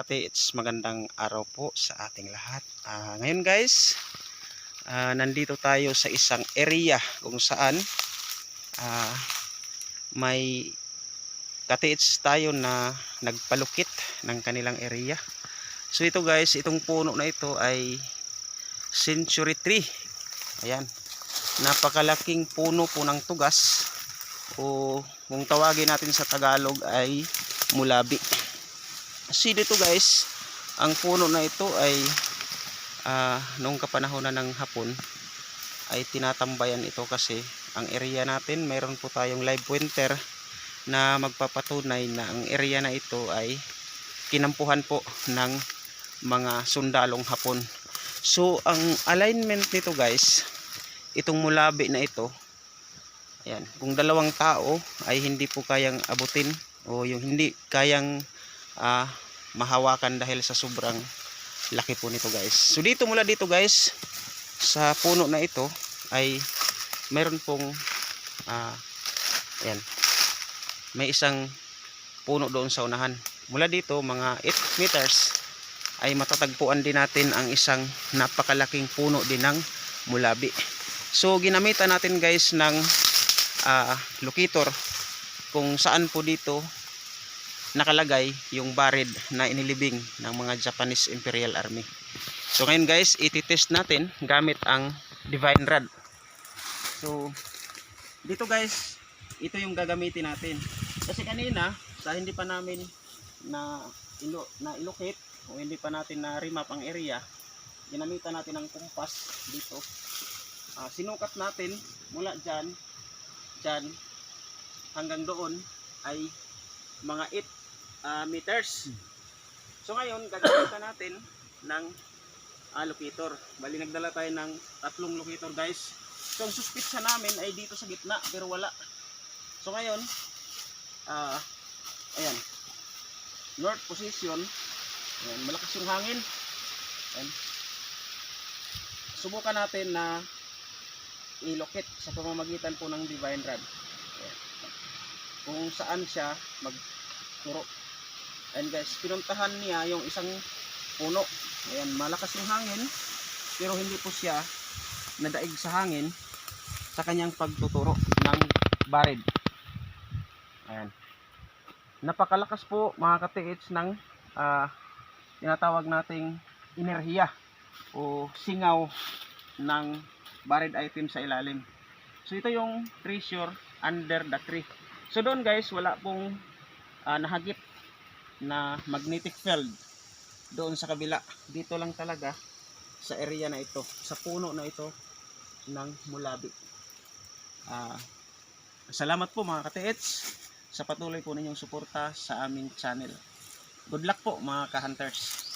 kati-it's magandang araw po sa ating lahat. Ah, ngayon guys, ah, nandito tayo sa isang area kung saan ah, may kati-it's tayo na nagpalukit ng kanilang area. So ito guys, itong puno na ito ay century tree. Ayan. Napakalaking puno po ng tugas o kung tawagin natin sa Tagalog ay mulabi. Kasi dito guys, ang puno na ito ay ah, noong kapanahonan ng hapon ay tinatambayan ito kasi ang area natin mayroon po tayong live pointer na magpapatunay na ang area na ito ay kinampuhan po ng mga sundalong hapon. So ang alignment nito guys, itong mulabi na ito, ayan, kung dalawang tao ay hindi po kayang abutin o yung hindi kayang ah, mahawakan dahil sa sobrang laki po nito guys. So dito mula dito guys sa puno na ito ay meron pong ah, ayan, may isang puno doon sa unahan. Mula dito mga 8 meters ay matatagpuan din natin ang isang napakalaking puno din ng mulabi. So ginamitan natin guys ng ah, locator kung saan po dito nakalagay yung barid na inilibing ng mga Japanese Imperial Army. So ngayon guys, ititest natin gamit ang Divine Rod. So dito guys, ito yung gagamitin natin. Kasi kanina, sa hindi pa namin na ilo, na ilocate o hindi pa natin na remap ang area, ginamitan natin ng kumpas dito. Ah, sinukat natin mula dyan, dyan hanggang doon ay mga 8 ah, meters. So ngayon, gagamitan natin ng ah, locator. Bali nagdala tayo ng tatlong locator guys. So ang suspitsa namin ay dito sa gitna pero wala. So ngayon, ah ayan, north position, ayan, malakas yung hangin. Ayan. Subukan natin na ilocate sa pamamagitan po ng divine rod. Ayan. Kung saan siya magturo. And guys, pinuntahan niya yung isang puno. Ayan, malakas yung hangin, pero hindi po siya nadaig sa hangin sa kanyang pagtuturo ng barid. Ayan. Napakalakas po mga katiits ng ah, tinatawag nating enerhiya o singaw ng buried item sa ilalim. So ito yung treasure under the tree. So doon guys, wala pong ah, nahagip na magnetic field doon sa kabila. Dito lang talaga sa area na ito, sa puno na ito ng mulabi. Ah, salamat po mga katiits sa patuloy po ninyong suporta sa aming channel. Good luck po mga ka-hunters.